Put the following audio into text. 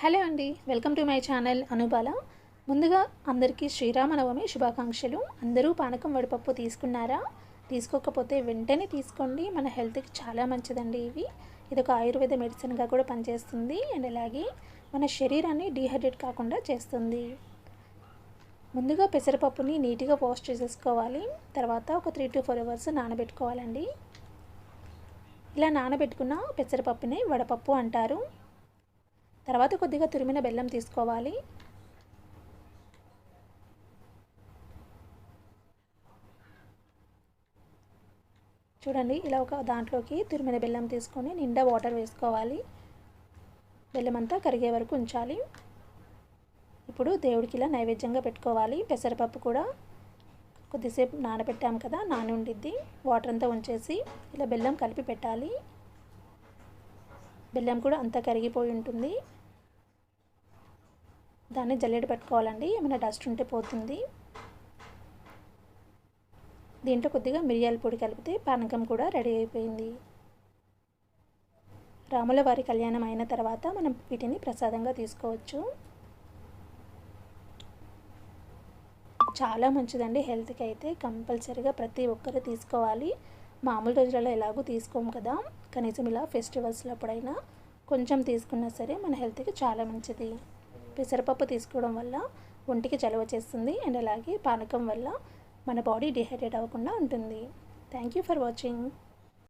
Hello అండి welcome to my channel Anubala. ముందుగా అందరికీ శ్రీరామనవమి శుభాకాంక్షలు. అందరూ పానకం వడిపప్పు తీసుకున్నారా? తీసుకోకపోతే వెంటనే తీసుకోండి. మన హెల్త్కి చాలా మంచిదండి ఇవి. ఇది ఒక ఆయుర్వేద మెడిసిన్గా కూడా పనిచేస్తుంది. అండ్ అలాగే మన శరీరాన్ని డీహైడ్రేట్ కాకుండా చేస్తుంది. ముందుగా పెసరపప్పుని నీట్గా వాష్ చేసేసుకోవాలి. తర్వాత ఒక త్రీ టు ఫోర్ అవర్స్ నానబెట్టుకోవాలండి. ఇలా నానబెట్టుకున్న పెసరపప్పుని వడపప్పు అంటారు. తర్వాత కొద్దిగా తురిమిన బెల్లం తీసుకోవాలి. చూడండి ఇలా ఒక దాంట్లోకి తురిమిన బెల్లం తీసుకొని నిండా వాటర్ వేసుకోవాలి. బెల్లం అంతా కరిగే వరకు ఉంచాలి. ఇప్పుడు దేవుడికి ఇలా నైవేద్యంగా పెట్టుకోవాలి. పెసరపప్పు కూడా కొద్దిసేపు నానబెట్టాం కదా నాని ఉండిద్ది వాటర్ అంతా ఉంచేసి ఇలా బెల్లం కలిపి పెట్టాలి. బెల్లం కూడా అంతా కరిగిపోయి ఉంటుంది. దాన్ని జల్లెడ పెట్టుకోవాలండి. ఏమైనా డస్ట్ ఉంటే పోతుంది. దీంట్లో కొద్దిగా మిరియాల పొడి కలిపితే పానకం కూడా రెడీ అయిపోయింది. రాముల వారి కళ్యాణం అయిన తర్వాత మనం వీటిని ప్రసాదంగా తీసుకోవచ్చు. చాలా మంచిదండి. హెల్త్కి అయితే కంపల్సరీగా ప్రతి ఒక్కరు తీసుకోవాలి. మామూలు రోజులలో ఎలాగో తీసుకోము కదా. కనీసం ఇలా ఫెస్టివల్స్లో అప్పుడైనా కొంచెం తీసుకున్నా సరే మన హెల్త్కి చాలా మంచిది. పెసరపప్పు తీసుకోవడం వల్ల ఒంటికి చలవ చేస్తుంది. అండ్ అలాగే పానకం వల్ల మన బాడీ డిహైడ్రేట్ అవ్వకుండా ఉంటుంది. Thank you for watching.